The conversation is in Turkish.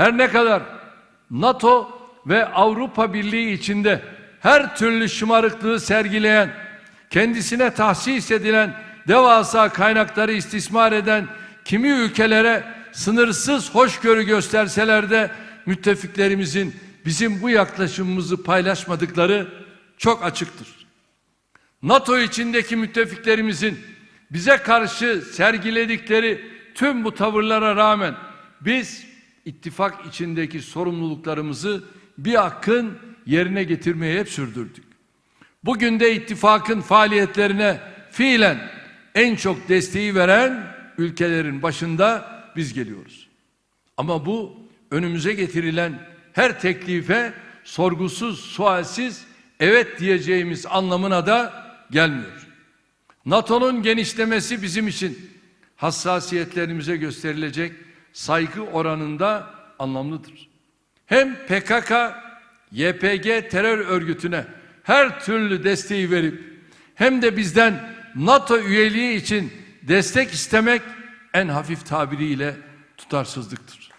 Her ne kadar NATO ve Avrupa Birliği içinde her türlü şımarıklığı sergileyen, kendisine tahsis edilen devasa kaynakları istismar eden kimi ülkelere sınırsız hoşgörü gösterseler de müttefiklerimizin bizim bu yaklaşımımızı paylaşmadıkları çok açıktır. NATO içindeki müttefiklerimizin bize karşı sergiledikleri tüm bu tavırlara rağmen biz ittifak içindeki sorumluluklarımızı bir akın yerine getirmeyi hep sürdürdük. Bugün de ittifakın faaliyetlerine fiilen en çok desteği veren ülkelerin başında biz geliyoruz. Ama bu önümüze getirilen her teklife sorgusuz, sualsiz evet diyeceğimiz anlamına da gelmiyor. NATO'nun genişlemesi bizim için hassasiyetlerimize gösterilecek saygı oranında anlamlıdır. Hem PKK, YPG terör örgütüne her türlü desteği verip hem de bizden NATO üyeliği için destek istemek en hafif tabiriyle tutarsızlıktır.